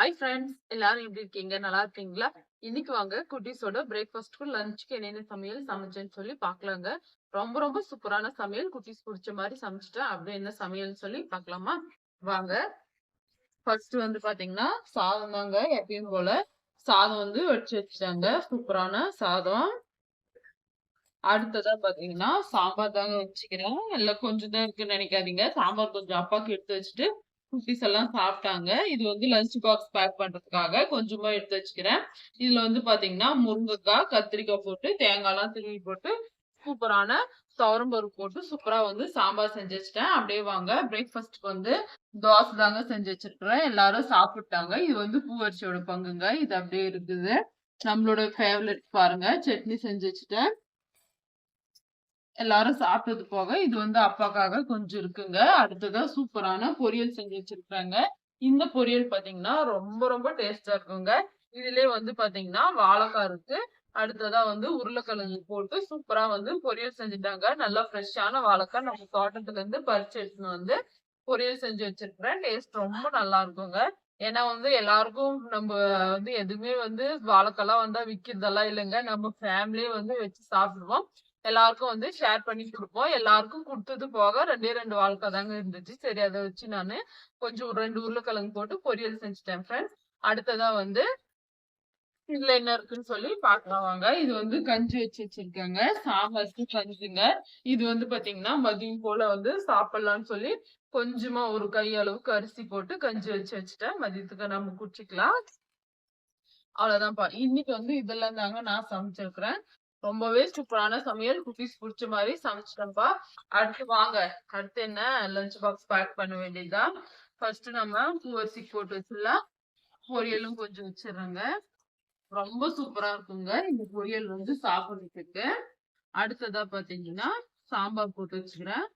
Hi friends எல்லாரும் எப்படி இருக்கீங்க? நல்லா இருக்கீங்களா? இன்னைக்கு வாங்க குட்டீஸோட பிரேக்ஃபாஸ்ட்க்கு லஞ்சுக்கு என்னென்ன சமையல் சமைச்சேன்னு சொல்லி பார்க்கலாங்க. ரொம்ப ரொம்ப சூப்பரான சமையல். குட்டீஸ் பிடிச்ச மாதிரி சமைச்சிட்டேன் அப்படி என்ன சமையல்னு சொல்லி பார்க்கலாமா? வாங்க. ஃபர்ஸ்ட் வந்து பாத்தீங்கன்னா சாதம் தாங்க எப்பயும் போல. சாதம் வந்து வச்சு வச்சுட்டாங்க. சூப்பரான சாதம். அடுத்ததா பாத்தீங்கன்னா சாம்பார் தாங்க வச்சுக்கிறேன். எல்லாம் கொஞ்சம் தான் இருக்குன்னு நினைக்காதீங்க. சாம்பார் கொஞ்சம் அப்பாவுக்கு எடுத்து வச்சுட்டு குட்டிஸ் எல்லாம் சாப்பிட்டாங்க. இது வந்து லஞ்ச் பாக்ஸ் பேக் பண்றதுக்காக கொஞ்சமா எடுத்து வச்சுக்கிறேன். இதுல வந்து பாத்தீங்கன்னா முருங்கைக்காய் கத்திரிக்காய் போட்டு தேங்காய் எல்லாம் திருவி போட்டு சூப்பரான துவரம்பருப்பு போட்டு சூப்பரா வந்து சாம்பார் செஞ்சு வச்சுட்டேன். அப்படியே வாங்க பிரேக்ஃபாஸ்ட்க்கு வந்து தோசை தாங்க செஞ்சு வச்சிருக்கிறேன். எல்லாரும் சாப்பிட்டாங்க. இது வந்து பூவரிசியோட பங்குங்க. இது அப்படியே இருக்குது. நம்மளோட ஃபேவரட் பாருங்க. சட்னி செஞ்சு வச்சுட்டேன். எல்லாரும் சாப்பிட்டது போக இது வந்து அப்பாக்காக கொஞ்சம் இருக்குங்க. அடுத்ததா சூப்பரான பொரியல் செஞ்சு வச்சிருக்காங்க இந்த பொரியல் பாத்தீங்கன்னா ரொம்ப ரொம்ப டேஸ்டா இருக்குங்க. இதுலயே வந்து பாத்தீங்கன்னா வாழைக்காய் இருக்கு. அடுத்ததா வந்து உருளைக்கிழங்கு போட்டு சூப்பரா வந்து பொரியல் செஞ்சுட்டாங்க. நல்லா ஃப்ரெஷ்ஷான வாழைக்காய் நம்ம தோட்டத்துல இருந்து பறிச்சு எடுத்துன்னு வந்து பொரியல் செஞ்சு வச்சிருக்கிறேன். டேஸ்ட் ரொம்ப நல்லா இருக்குங்க. ஏன்னா வந்து எல்லாருக்கும் நம்ம வந்து எதுவுமே வந்து வாழைக்கெல்லாம் வந்தா விக்கிறதெல்லாம் இல்லைங்க. நம்ம ஃபேமிலியே வந்து வச்சு சாப்பிடுவோம். எல்லாருக்கும் வந்து ஷேர் பண்ணி கொடுப்போம். எல்லாருக்கும் கொடுத்தது போக ரெண்டே ரெண்டு வாழ்க்கை தாங்க இருந்துச்சு. சரி அதை வச்சு நான் கொஞ்சம் ஒரு ரெண்டு உருளைக்கிழங்கு போட்டு பொரியல் செஞ்சுட்டேன் ஃப்ரெண்ட்ஸ் அடுத்ததா வந்து இதுல என்ன இருக்குன்னு சொல்லி பாக்கலாம் வாங்க. இது வந்து கஞ்சி வச்சு வச்சிருக்காங்க. சாம்பாருக்கு கஞ்சிங்க. இது வந்து பாத்தீங்கன்னா மதியம் போல வந்து சாப்பிடலாம்னு சொல்லி கொஞ்சமா ஒரு கை அளவுக்கு அரிசி போட்டு கஞ்சி வச்சு வச்சுட்டேன். மதியத்துக்கு நம்ம குடிச்சிக்கலாம். அவ்வளவுதான்ப்பா இன்னைக்கு வந்து இதெல்லாம் தாங்க நான் சமைச்சிருக்கிறேன். ரொம்பவே சூப்பரான சமையல். குட்டீஸ் பிடிச்ச மாதிரி சமைச்சிட்டோம்ப்பா அடுத்து வாங்க. அடுத்து என்ன? லஞ்ச் பாக்ஸ் பேக் பண்ண வேண்டியதுதான் ஃபர்ஸ்ட் நம்ம பூவரிசி போட்டு வச்சிடலாம். பொரியலும் கொஞ்சம் வச்சிடுறேங்க. ரொம்ப சூப்பரா இருக்குங்க. இந்த பொரியல் வந்து சாப்பிட்றதுக்கு. அடுத்ததா பாத்தீங்கன்னா சாம்பார் போட்டு வச்சுக்கிறேன்.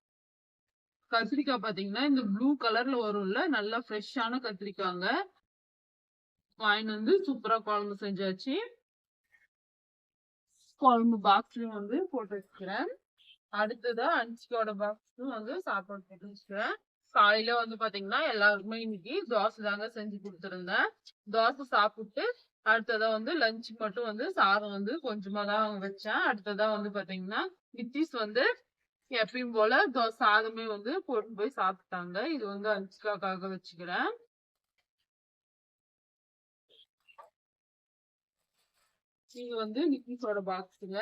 கத்திரிக்காய் பாத்தீங்கன்னா இந்த ப்ளூ கலர்ல வரும்ல நல்லா ஃப்ரெஷ்ஷான கத்திரிக்காங்க. வாங்கிட்டு வந்து சூப்பரா குழம்பு செஞ்சாச்சு. குழம்பு பாக்ஸ்லயும் வந்து போட்டு வச்சுக்கிறேன் அடுத்ததா அஞ்சிக்கோட பாக்ஸும் வந்து சாப்பாடு போட்டு வச்சுக்கிறேன் காலையில வந்து பாத்தீங்கன்னா எல்லாருக்குமே இன்னைக்கு தோசை தாங்க செஞ்சு கொடுத்துருந்தேன். தோசை சாப்பிட்டு அடுத்ததா வந்து லஞ்ச் மட்டும் வந்து சாதம் வந்து கொஞ்சமா தான் வச்சேன். அடுத்ததா வந்து பாத்தீங்கன்னா வித்திஸ் வந்து எப்பயும் போல சாதமே வந்து போட்டு போய் சாப்பிட்டாங்க. இது வந்து அஞ்சிக்காக்காக வச்சுக்கிறேன். இது வந்து நிக்கிஸோட பாக்ஸுங்க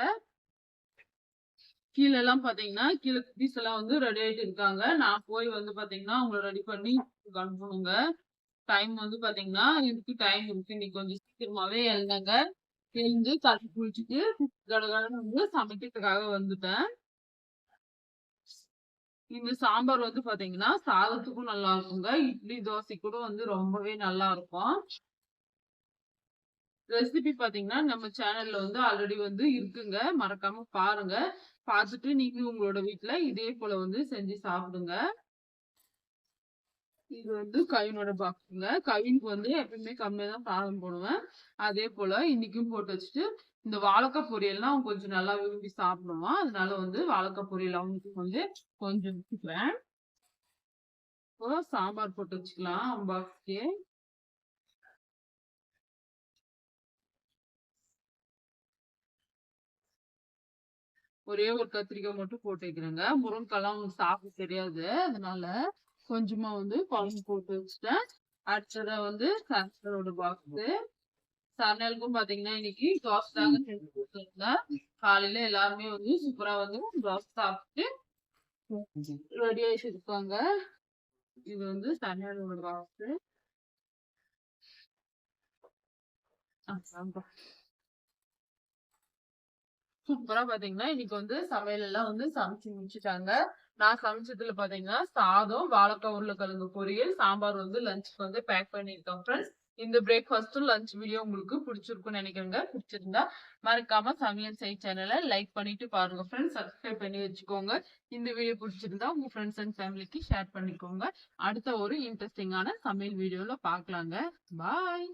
கீழே எல்லாம் பாத்தீங்கன்னா கீழே குட்டீஸ் எல்லாம் வந்து ரெடி ஆயிட்டு இருக்காங்க. நான் போய் வந்து பாத்தீங்கன்னா அவங்கள ரெடி பண்ணி அனுப்பணுங்க டைம் வந்து பாத்தீங்கன்னா இதுக்கு டைம் இருக்கு. இன்னைக்கு கொஞ்சம் சீக்கிரமாவே எழுந்தாங்க. எழுந்து தண்ணி குளிச்சுட்டு கடகடன்னு வந்து சமைக்கிறதுக்காக வந்துட்டேன். இந்த சாம்பார் வந்து பாத்தீங்கன்னா சாதத்துக்கும் நல்லா இருக்குங்க. இட்லி தோசை கூட வந்து ரொம்பவே நல்லா இருக்கும். ரெசிபி பாத்தீங்கன்னா நம்ம சேனல்ல வந்து ஆல்ரெடி வந்து இருக்குங்க. மறக்காம பாருங்க. பார்த்துட்டு நீங்க உங்களோட வீட்டுல இதே போல வந்து செஞ்சு சாப்பிடுங்க. இது வந்து கவினோட பாக்ஸுங்க கவினுக்கு வந்து எப்பயுமே கம்மியா தான் சாதம் போடுவேன். அதே போல இன்னைக்கும் போட்டு வச்சுட்டு இந்த வாழைக்காய் பொரியல்லாம் அவங்க கொஞ்சம் நல்லா விரும்பி சாப்பிடுவான். அதனால வந்து வாழைக்காய் பொரியல் அவனுக்கு வந்து கொஞ்சம் வச்சுக்கிறேன் சாம்பார் போட்டு வச்சுக்கலாம் அவன் பாக்ஸ்க்கு ஒரே ஒரு கத்திரிக்காய் மட்டும் போட்டு வைக்கிறேங்க. முருங்கைக்காய்லாம் அவங்களுக்கு சாப்பிட தெரியாது. அதனால கொஞ்சமா வந்து குழம்பு போட்டு வச்சுட்டேன். அடுத்ததா வந்து சரசரோட பாக்ஸ் சமையலுக்கும் பாத்தீங்கன்னா இன்னைக்கு தோசை தாங்க செஞ்சு கொடுத்துருந்தேன். காலையில எல்லாருமே வந்து சூப்பரா வந்து தோசை சாப்பிட்டு ரெடி ஆயிட்டு இது வந்து சமையலோட பாக்ஸ் சூப்பரா பாத்தீங்கன்னா இன்னைக்கு வந்து சமையல் எல்லாம் வந்து சமைச்சு முடிச்சுட்டாங்க. நான் சமைச்சதுல பாத்தீங்கன்னா சாதம் வாழைக்காய் உருளைக்கிழங்கு பொரியல் சாம்பார் வந்து லஞ்சுக்கு வந்து பேக் பண்ணிருக்கேன் ஃப்ரெண்ட்ஸ் இந்த பிரேக்ஃபாஸ்டும் லஞ்ச் வீடியோ உங்களுக்கு பிடிச்சிருக்கும்னு நினைக்கிறேங்க. பிடிச்சிருந்தா மறக்காம சமையல் செய் சேனலை லைக் பண்ணிட்டு பாருங்க ஃப்ரெண்ட்ஸ் சப்ஸ்கிரைப் பண்ணி வச்சுக்கோங்க. இந்த வீடியோ பிடிச்சிருந்தா உங்க ஃப்ரெண்ட்ஸ் அண்ட் ஃபேமிலிக்கு ஷேர் பண்ணிக்கோங்க. அடுத்த ஒரு இன்ட்ரெஸ்டிங்கான சமையல் வீடியோல பாக்கலாங்க. பாய்